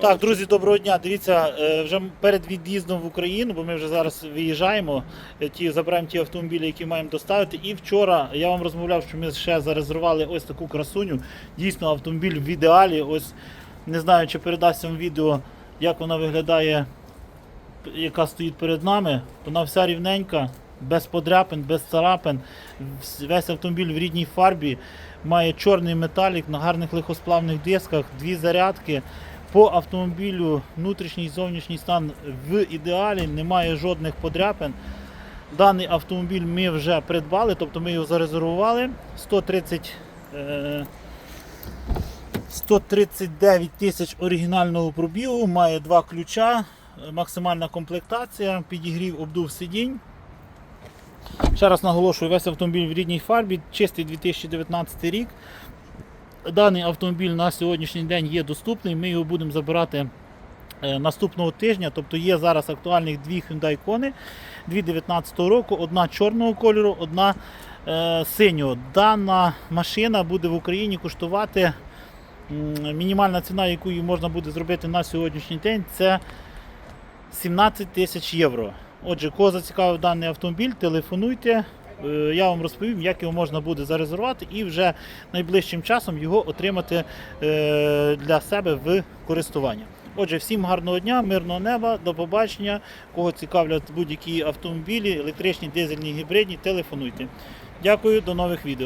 Так, друзі, доброго дня. Дивіться, е, вже перед від'їздом в Україну, бо ми вже зараз виїжджаємо, е, ті забираємо ті автомобілі, які маємо доставити. І вчора я вам розмовляв, що ми ще зарезервували ось таку красуню. Дійсно, автомобіль в ідеалі. Ось не знаю, чи передасть вам відео, як вона виглядає, яка стоїть перед нами. Вона вся рівненька, без подряпин, без царапин. Весь автомобіль в рідній фарбі. Має чорний металік на гарних легкосплавних дисках, дві зарядки. По автомобілю внутрішній і зовнішній стан в ідеалі, немає жодних подряпин. Даний автомобіль ми вже придбали, тобто ми його зарезервували. 130, е, 139 тисяч оригінального пробігу, має два ключа, е, максимальна комплектація, підігрів обдув сидінь. Ще раз наголошую, весь автомобіль в рідній фарбі, чистий 2019 рік. Даний автомобіль на сьогоднішній день є доступний. Ми його будемо забирати е, наступного тижня. Тобто є зараз актуальних дві Hyundai Kona 2019 року, одна чорного кольору, одна е, синього. Дана машина буде в Україні коштувати мінімальна ціна, яку її можна буде зробити на сьогоднішній день, це 17 тисяч євро. Отже, кого зацікавив даний автомобіль, телефонуйте. Е, Я вам розповім, як його можна буде зарезервувати і вже найближчим часом його отримати е, для себе в користування. Отже, всім гарного дня, мирного неба, до побачення. Кого цікавлять будь-які автомобілі, електричні, дизельні, гібридні, телефонуйте. Дякую, до нових відео.